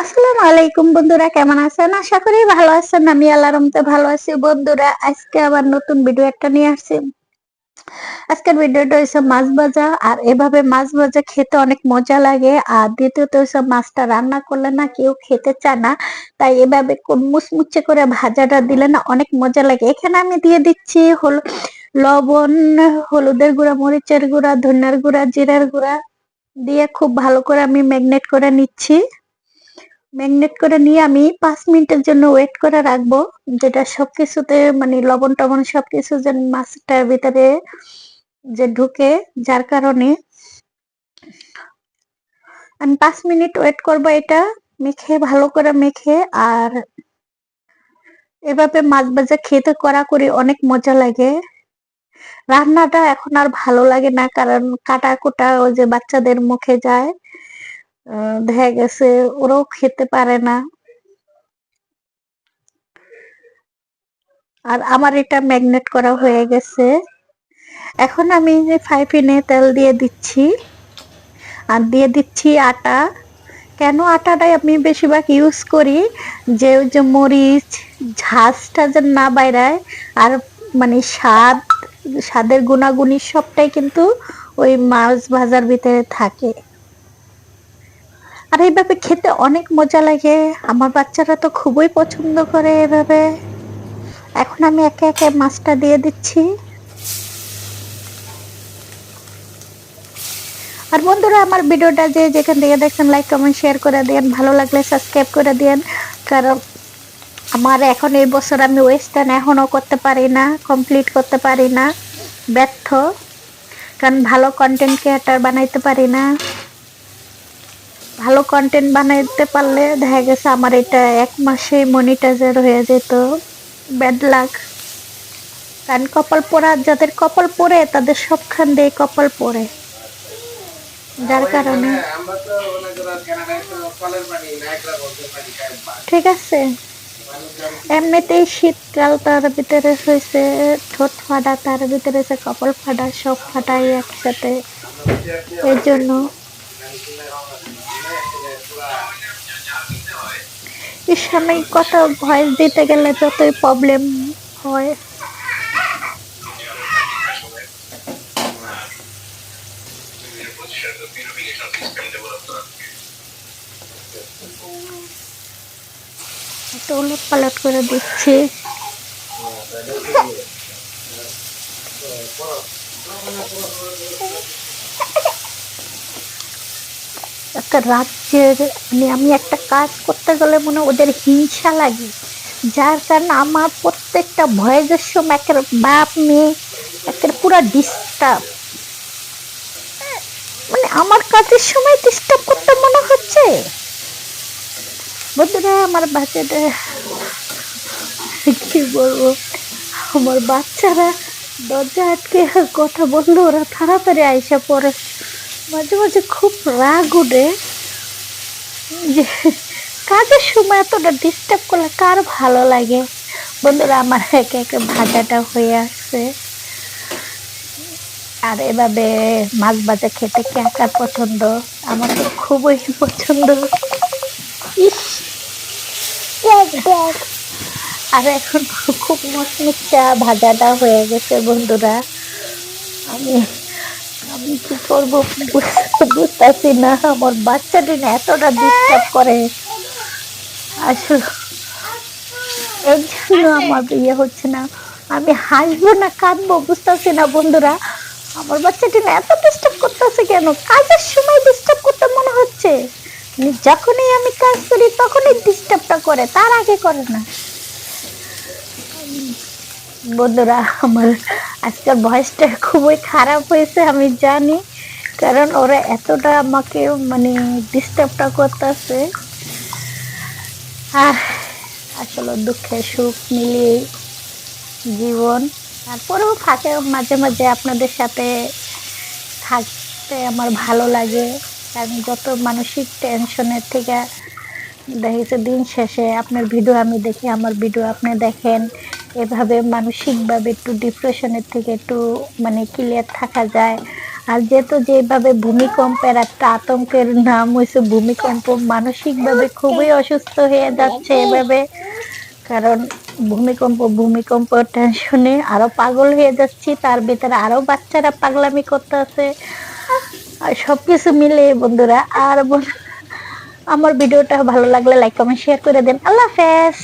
আসসালামু আলাইকুম বন্ধুরা, কেমন আছেন? আশা করি ভালো আছেন। আমি আল্লাহর রহমতে ভালো আছি। বন্ধুরা, আজকে আবার নতুন ভিডিও একটা নিয়ে আসছি। আজকের ভিডিওটা হচ্ছে মাছ ভাজা, আর এভাবে মাছ ভাজা খেতে অনেক মজা লাগে। আর দ্বিতীয়ত হচ্ছে মাছটা রান্না করলে না কেউ খেতে চায় না। তাই এভাবে মুচমুচে করে ভাজাটা দিলে না অনেক মজা লাগে। এখানে আমি দিয়ে দিচ্ছি হল লবণ, হলুদের গুঁড়া, মরিচের গুঁড়া, ধনিয়ার গুঁড়া, জিরার গুঁড়া। দিয়ে খুব ভালো করে আমি ম্যাগনেট করে নিচ্ছি। ম্যাগনেট করে নিয়ে আমি পাঁচ মিনিটের জন্য ওয়েট করে রাখব। যেটা সবকিছুতে মানে লবণ টবণ সবকিছু যেন মাছটার ভিতরে যে ঢুকে, যার কারণে আমি পাঁচ মিনিট ওয়েট করব এটা মেখে, ভালো করে মেখে। আর এভাবে মাছ ভাজা খেতে করা করি অনেক মজা লাগে। রান্নাটা এখন আর ভালো লাগে না, কারণ কাটা কুটা ওই যে বাচ্চাদের মুখে যায়। দেখা গেছে ওরাও খেতে পারে না। আর আমার এটা ম্যাগনেট করা হয়ে গেছে। এখন আমি ফাইফিনে তেল দিয়ে দিচ্ছি। আর দিয়ে দিচ্ছি আটা। কেন আটাটাই আমি বেশিরভাগ ইউজ করি? যে ওই যে মরিচ, ঝাঁজটা যেন না বাইরায়, আর মানে স্বাদ, স্বাদের গুণাগুণি সবটাই কিন্তু ওই মাছ ভাজার ভিতরে থাকে। আর এইভাবে খেতে অনেক মজা লাগে। আমার বাচ্চারা তো খুবই পছন্দ করে এভাবে। এখন আমি একে একে মাছটা দিয়ে দিচ্ছি। আর বন্ধুরা, আমার ভিডিওটা যে যেখান থেকে দেখছেন লাইক কমেন্ট শেয়ার করে দেন ভালো লাগলে সাবস্ক্রাইব করে দেন কারণ আমার এখন এই বছর আমি ওয়েস্টার্ন এখনও করতে পারি না কমপ্লিট করতে পারি না, ব্যর্থ। কারণ ভালো কন্টেন্ট ক্রিয়েটার বানাইতে পারি না। ভালো কন্টেন্ট বানাইতে পারলে দেখা গেছে আমার এটা এক মাসে মনিটাইজার হয়ে যেত। ব্যাড লাক কারণ কপাল পোড়া যাদের কপাল পড়ে তাদের সবখান দিয়ে কপাল পড়ে। যার কারণে। ঠিক আছে। এমনিতেই শীতকাল তার ভিতরে হয়েছে ঠোঁট ফাটা তার ভিতরে কপাল ফাটা সব ফাটাই একসাথে। এর জন্য সামনে কত ভয়েস দিতে গেলে যতই প্রবলেম হয়। একটু উলট পালট করে দিচ্ছি। একটা রাজ্যের মানে আমি একটা কাজ করতে গেলে মনে ওদের হিংসা লাগে। যার কারণে আমার প্রত্যেকটা ভয়েসের সময় একের বাপ, মেয়ে একের পুরা ডিস্টার্ব মানে আমার কাজের সময় ডিস্টার্ব করতে মনে হচ্ছে। বন্ধুরা, আমার বাচ্চাটা, কি বলব? আমার বাচ্চারা দরজা আটকে কথা বলল, ওরা তাড়াতাড়ি আইসা পড়ে। মাঝে মাঝে খুব রাগ উঠে যে কাজের সময় এতটা ডিস্টার্ব করলে কার ভালো লাগে? বন্ধুরা, আমার একে একে ভাজাটা হয়ে আসছে। আর এভাবে মাছ ভাজা খেতে কে কার পছন্দ? আমার তো খুবই পছন্দ। আর এখন খুব মচমুচা ভাজাটা হয়ে গেছে, বন্ধুরা। আমি কি করব? বুঝতে- বুঝতেছি না আমার বাচ্চাটি না এতটা ডিস্টার্ব করে। আসলে এর জন্য আমার বিয়ে হচ্ছে না। আমি হাসবো না কাঁদবো বুঝতেছি না বন্ধুরা। আমার বাচ্চাটি না এত ডিস্টার্ব করতেছে কেন? কাজের সময় ডিস্টার্ব করতে মনে হচ্ছে। মানে যখনই আমি কাজ করি তখনই ডিস্টার্বটা করে তার আগে করে না। বন্ধুরা, আমার আজকের ভয়েসটা খুবই খারাপ হয়েছে, আমি জানি। কারণ ওরা এতটা আমাকে মানে ডিস্টার্বটা করতেছে। আর আসলে দুঃখে সুখ মিলিয়ে জীবন। তারপরেও থাকে মাঝে মাঝে আপনাদের সাথে থাকতে আমার ভালো লাগে। কারণ যত মানসিক টেনশনের থেকে দেখেছে দিন শেষে আপনার ভিডিও আমি দেখি, আমার ভিডিও আপনি দেখেন। এভাবে মানসিকভাবে একটু ডিপ্রেশনের থেকে একটু মানে ক্লিয়ার থাকা যায়। আর যেহেতু যেভাবে ভূমিকম্পের একটা আতঙ্কের নাম হয়েছে ভূমিকম্প মানসিকভাবে খুবই অসুস্থ হয়ে যাচ্ছে এভাবে। কারণ ভূমিকম্প ভূমিকম্প টেনশনে আরও পাগল হয়ে যাচ্ছি তার ভিতরে আরও বাচ্চারা পাগলামি করতেছে। আর সবকিছু মিলে বন্ধুরা আর বল- আমার ভিডিওটা ভালো লাগলে লাইক কমেন্ট শেয়ার করে দেন। আল্লাহ হাফেজ।